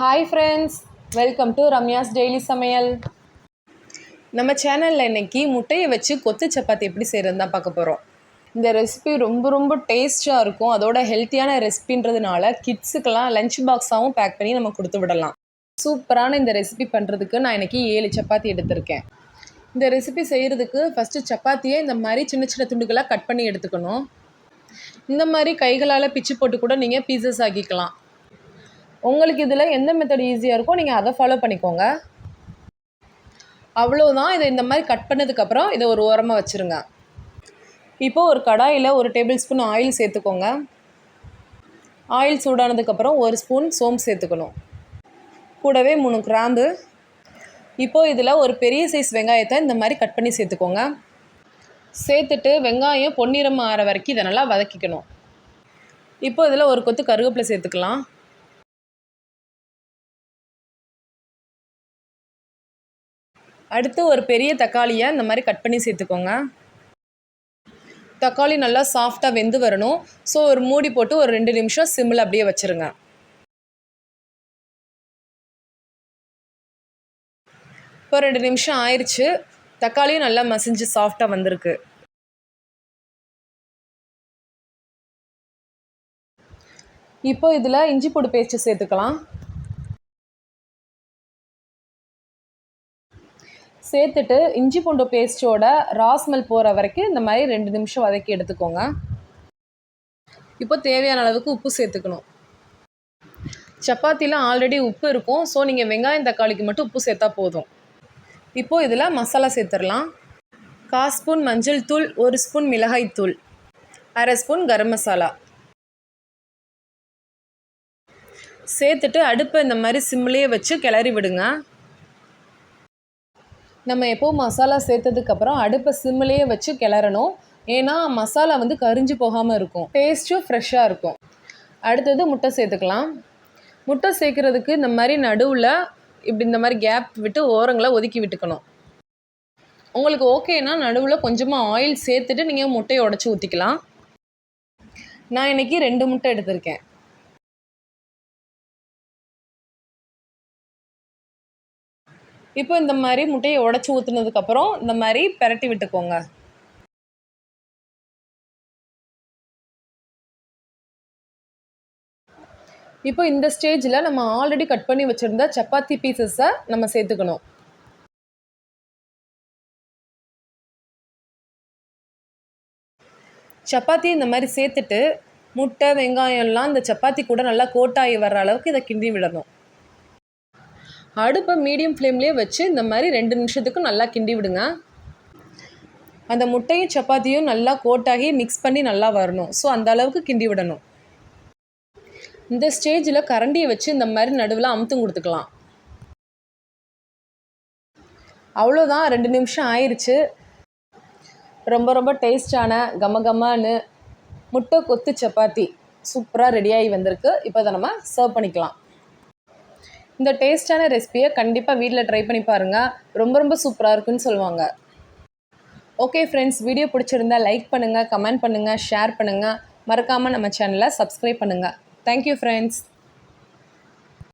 Hi friends welcome to Ramya's daily சமையல் நம்ம சேனலில் இன்னைக்கு முட்டையை வச்சு கொத்து சப்பாத்தி எப்படி செய்கிறது தான் பார்க்க போகிறோம் இந்த ரெசிபி ரொம்ப ரொம்ப டேஸ்ட்டாக இருக்கும். அதோட ஹெல்த்தியான ரெசிபின்றதுனால கிட்ஸுக்கெல்லாம் லஞ்ச் பாக்ஸாகவும் பேக் பண்ணி நம்ம கொடுத்து விடலாம். சூப்பரான இந்த ரெசிபி பண்ணுறதுக்கு நான் இன்றைக்கி ஏழு சப்பாத்தி எடுத்திருக்கேன். இந்த ரெசிபி செய்கிறதுக்கு ஃபஸ்ட்டு சப்பாத்தியை இந்த மாதிரி சின்ன சின்ன துண்டுகளாக கட் பண்ணி எடுத்துக்கணும். இந்த மாதிரி கைகளால் பிச்சு போட்டு கூட நீங்கள் பீசஸ் ஆக்கிக்கலாம். உங்களுக்கு இதில் எந்த மெத்தட் ஈஸியாக இருக்கோ நீங்கள் அதை ஃபாலோ பண்ணிக்கோங்க. அவ்வளோதான் இதை இந்த மாதிரி கட் பண்ணதுக்கப்புறம் இதை ஒரு ஓரமாக வச்சுருங்க. இப்போது ஒரு கடாயில் ஒரு டேபிள் ஸ்பூன் ஆயில் சேர்த்துக்கோங்க. ஆயில் சூடானதுக்கப்புறம் ஒரு ஸ்பூன் சோம்பு சேர்த்துக்கணும். கூடவே மூணு கிராம்பு. இப்போது இதில் ஒரு பெரிய சைஸ் வெங்காயத்தை இந்த மாதிரி கட் பண்ணி சேர்த்துக்கோங்க. சேர்த்துட்டு வெங்காயம் பொன்னிறம் ஆற வரைக்கும் இதை நல்லா வதக்கிக்கணும். இப்போ இதில் ஒரு கொத்து கருவேப்பிலை சேர்த்துக்கலாம். அடுத்து ஒரு பெரிய தக்காளியை இந்த மாதிரி கட் பண்ணி சேர்த்துக்கோங்க. தக்காளி நல்லா சாஃப்டாக வெந்து வரணும். ஸோ ஒரு மூடி போட்டு ஒரு ரெண்டு நிமிஷம் சிம்மில் அப்படியே வச்சுருங்க. இப்போ ரெண்டு நிமிஷம் ஆயிடுச்சு தக்காளியும் நல்லா மசிஞ்சு சாஃப்டாக வந்திருக்கு. இப்போ இதில் இஞ்சி பூண்டு பேஸ்ட்டு சேர்த்துக்கலாம். சேர்த்துட்டு இஞ்சி பூண்டு பேஸ்ட்டோட ராஸ்மெல் போகிற வரைக்கும் இந்த மாதிரி ரெண்டு நிமிஷம் வதக்கி எடுத்துக்கோங்க. இப்போ தேவையான அளவுக்கு உப்பு சேர்த்துக்கணும். சப்பாத்தியில் ஆல்ரெடி உப்பு இருக்கும். ஸோ நீங்கள் வெங்காயம் தக்காளிக்கு மட்டும் உப்பு சேர்த்தா போதும். இப்போது இதில் மசாலா சேர்த்துடலாம். கால் ஸ்பூன் மஞ்சள் தூள் ஒரு ஸ்பூன் மிளகாய் தூள் அரை ஸ்பூன் கரம் மசாலா. சேர்த்துட்டு அடுப்பை இந்த மாதிரி சிம்லேயே வச்சு கிளறி விடுங்க. நம்ம எப்போ மசாலா சேர்த்ததுக்கப்புறம் அடுப்பை சிம்மிலேயே வச்சு கிளறணும். ஏன்னா மசாலா வந்து கரிஞ்சு போகாமல் இருக்கும். டேஸ்ட்டும் ஃப்ரெஷ்ஷாக இருக்கும். அடுத்தது முட்டை சேர்த்துக்கலாம். முட்டை சேர்க்குறதுக்கு இந்த மாதிரி நடுவில் இப்படி இந்த மாதிரி கேப் விட்டு ஓரங்களை ஒதுக்கி விட்டுக்கணும். உங்களுக்கு ஓகேனா நடுவில் கொஞ்சமாக ஆயில் சேர்த்துட்டு நீங்கள் முட்டையை உடச்சி ஊற்றிக்கலாம் நான் இன்றைக்கி ரெண்டு முட்டை எடுத்திருக்கேன். இப்போ இந்த மாதிரி முட்டையை உடச்சி ஊற்றுனதுக்கப்புறம் இந்த மாதிரி பெரட்டி விட்டுக்கோங்க. இப்போ இந்த ஸ்டேஜில் நம்ம ஆல்ரெடி கட் பண்ணி வச்சுருந்த சப்பாத்தி பீசஸை நம்ம சேர்த்துக்கணும். சப்பாத்தி இந்த மாதிரி சேர்த்துட்டு முட்டை வெங்காயம்லாம் இந்த சப்பாத்தி கூட நல்லா கோட்டாகி வர்ற அளவுக்கு இதை கிண்டி விடணும். அடுப்பை மீடியம் ஃப்ளேம்லேயே வச்சு இந்த மாதிரி ரெண்டு நிமிஷத்துக்கு நல்லா கிண்டி விடுங்க. அந்த முட்டையும் சப்பாத்தியும் நல்லா கோட்டாகி மிக்ஸ் பண்ணி நல்லா வரணும். ஸோ அந்த அளவுக்கு கிண்டி விடணும். இந்த ஸ்டேஜில் கரண்டியை வச்சு இந்த மாதிரி நடுவில் அமுத்தும் கொடுத்துக்கலாம். அவ்வளோதான் ரெண்டு நிமிஷம் ஆயிடுச்சு ரொம்ப ரொம்ப டேஸ்டான கம கமான்னு முட்டை கொத்து சப்பாத்தி சூப்பராக ரெடியாகி வந்திருக்கு. இப்போ அதை நம்ம சர்வ் பண்ணிக்கலாம். இந்த டேஸ்டான ரெசிபியை கண்டிப்பாக வீட்டில் ட்ரை பண்ணி பாருங்கள் ரொம்ப ரொம்ப சூப்பராக இருக்குன்னு சொல்லுவாங்க. ஓகே ஃப்ரெண்ட்ஸ் வீடியோ பிடிச்சிருந்தா லைக் பண்ணுங்கள் கமெண்ட் பண்ணுங்கள் ஷேர் பண்ணுங்கள் மறக்காமல் நம்ம சேனலை சப்ஸ்கிரைப் பண்ணுங்கள் தேங்க்யூ ஃப்ரெண்ட்ஸ்